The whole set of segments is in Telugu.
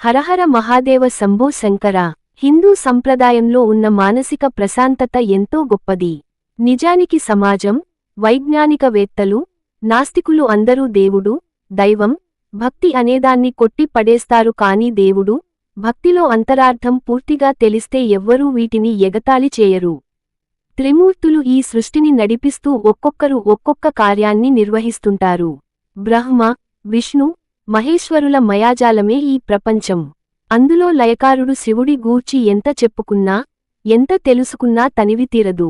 హరహర మహాదేవ శంభో శంకర. హిందూ సంప్రదాయంలో ఉన్న మానసిక ప్రశాంతత ఎంతో గొప్పది. నిజానికి సమాజం వైజ్ఞానికవేత్తలు నాస్తికులు అందరూ దేవుడు దైవం భక్తి అనేదాన్ని కొట్టి పడేస్తారు కాని దేవుడు భక్తిలో అంతరార్థం పూర్తిగా తెలిస్తే ఎవ్వరూ వీటిని ఎగతాళి చేయరు. త్రిమూర్తులు ఈ సృష్టిని నడిపిస్తూ ఒక్కొక్కరు ఒక్కొక్క కార్యాన్ని నిర్వహిస్తుంటారు. బ్రహ్మ విష్ణు మహేశ్వరుల మయాజాలమే ఈ ప్రపంచం. అందులో లయకారుడు శివుడి గూర్చి ఎంత చెప్పుకున్నా ఎంత తెలుసుకున్నా తనివి తీరదు.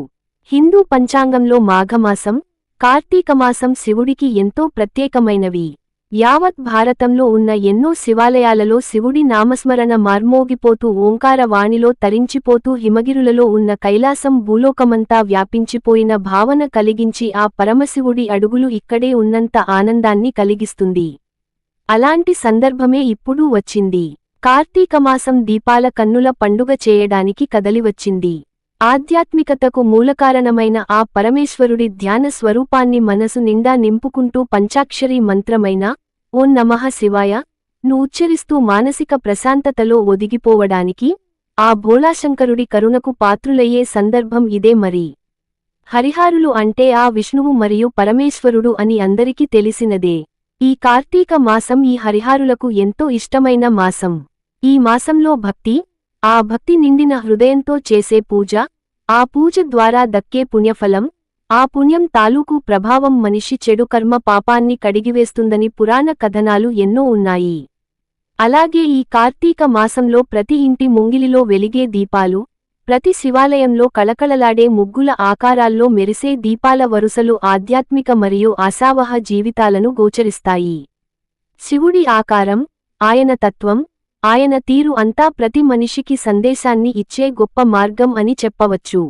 హిందూ పంచాంగంలో మాఘమాసం కార్తీకమాసం శివుడికి ఎంతో ప్రత్యేకమైనవి. యావత్ భారతంలో ఉన్న ఎన్నో శివాలయాలలో శివుడి నామస్మరణ మార్మోగిపోతూ ఓంకార వాణిలో తరించిపోతూ హిమగిరులలో ఉన్న కైలాసం భూలోకమంతా వ్యాపించిపోయిన భావన కలిగించి ఆ పరమశివుడి అడుగులు ఇక్కడే ఉన్నంత ఆనందాన్ని కలిగిస్తుంది. అలాంటి సందర్భమే ఇప్పుడు వచ్చింది. కార్తీకమాసం దీపాల కన్నుల పండుగ చేయడానికి కదలివచ్చింది ఆధ్యాత్మికతకు మూలకారణమైన ఆ పరమేశ్వరుడి ధ్యాన స్వరూపాన్ని మనసు నిండా నింపుకుంటూ పంచాక్షరీ మంత్రమైన ఓం నమః శివాయ ను ఉచ్చరిస్తూ మానసిక ప్రశాంతతలో ఒదిగిపోవడానికి ఆ భోళాశంకరుడి కరుణకు పాత్రులయ్యే సందర్భం ఇదే మరి. హరిహారులు అంటే ఆ విష్ణువు మరియు పరమేశ్వరుడు అని అందరికీ తెలిసినదే. ఈ కార్తీక మాసం ఈ హరిహారులకు ఎంతో ఇష్టమైన మాసం. ఈ మాసంలో భక్తి ఆ భక్తి నిండిన హృదయంతో చేసే పూజ ఆ పూజ ద్వారా దక్కే పుణ్యఫలం ఆ పుణ్యం తాలూకు ప్రభావం మనిషి చెడు కర్మ పాపాన్ని కడిగివేస్తుందని పురాణ కథనాలు ఎన్నో ఉన్నాయి. అలాగే ఈ కార్తీక మాసంలో ప్రతి ఇంటి ముంగిలిలో వెలిగే దీపాలు ప్రతి శివాలయంలో కళకళలాడే ముగ్గుల ఆకారాల్లో మెరిసే దీపాల వరుసలు ఆధ్యాత్మిక మరియు అసావహ జీవితాలను గోచరిస్తాయి. శివుడి ఆకారం ఆయన తత్వం ఆయన తీరు అంతా ప్రతి మనిషికి సందేశాన్ని ఇచ్చే గొప్ప మార్గం అని చెప్పవచ్చు.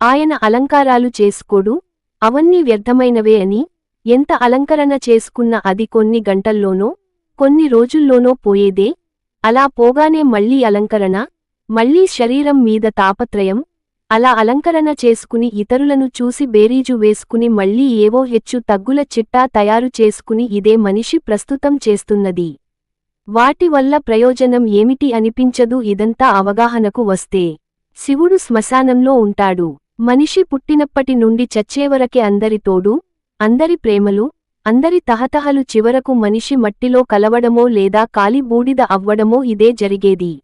ఆయన అలంకారాలు చేసుకోడు అవన్నీ వ్యర్థమైనవే అని ఎంత అలంకరణ చేసుకున్న అది కొన్ని గంటల్లోనో కొన్ని రోజుల్లోనో పోయేదే అలా పోగానే మళ్ళీ అలంకరణ మళ్ళీ శరీరం మీద తాపత్రయం అలా అలంకరణ చేసుకుని ఇతరులను చూసి బేరీజు వేసుకుని మళ్ళీ ఏవో హెచ్చు తగ్గుల చిట్టా తయారు చేసుకుని ఇదే మనిషి ప్రస్తుతం చేస్తున్నది. వాటి వల్ల ప్రయోజనం ఏమిటి అనిపించదు ఇదంతా అవగాహనకు వస్తే. శివుడు శ్మశానంలో ఉంటాడు. మనిషి పుట్టినప్పటి నుండి చచ్చేవరకే అందరి తోడు అందరి ప్రేమలు అందరి తహతహలు చివరకు మనిషి మట్టిలో కలవడమో లేదా కాలి బూడిద అవ్వడమో ఇదే జరిగేది.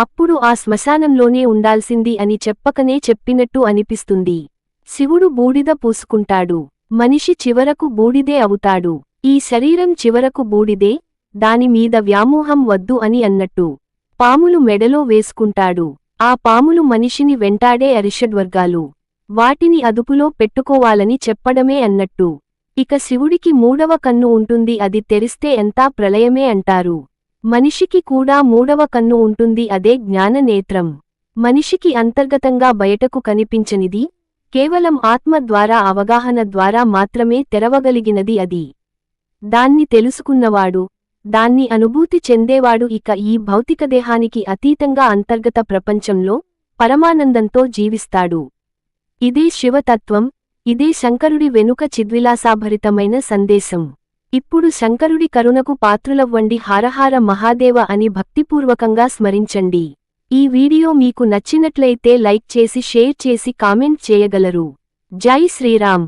అప్పుడు ఆ శ్మశానంలోనే ఉండాల్సింది అని చెప్పకనే చెప్పినట్టు అనిపిస్తుంది. శివుడు బూడిద పూసుకుంటాడు. మనిషి చివరకు బూడిదే అవుతాడు. ఈ శరీరం చివరకు బూడిదే దానిమీద వ్యామోహం వద్దు అని అన్నట్టు. పాములు మెడలో వేసుకుంటాడు. ఆ పాములు మనిషిని వెంటాడే అరిషడ్వర్గాలు. వాటిని అదుపులో పెట్టుకోవాలని చెప్పడమే అన్నట్టు. ఇక శివుడికి మూడవ కన్ను ఉంటుంది అది తెరిస్తే ఎంతా ప్రళయమే అంటారు. మనిషికి కూడా మూడవ కన్ను ఉంటుంది అదే జ్ఞాననేత్రం. మనిషికి అంతర్గతంగా బయటకు కనిపించనిది కేవలం ఆత్మ ద్వారా అవగాహన ద్వారా మాత్రమే తెరవగలిగినది అది. దాన్ని తెలుసుకున్నవాడు దాన్ని అనుభూతి చెందేవాడు ఇక ఈ భౌతికదేహానికి అతీతంగా అంతర్గత ప్రపంచంలో పరమానందంతో జీవిస్తాడు. ఇదే శివతత్వం ఇదే శంకరుడి వెనుక చిద్విలాసాభరితమైన సందేశం. ఇప్పుడు శంకరుడి కరుణకు పాత్రులవ్వండి హారహార మహాదేవ అని భక్తిపూర్వకంగా స్మరించండి. ఈ వీడియో మీకు నచ్చినట్లయితే లైక్ చేసి షేర్ చేసి కామెంట్ చేయగలరు. జై శ్రీరామ్.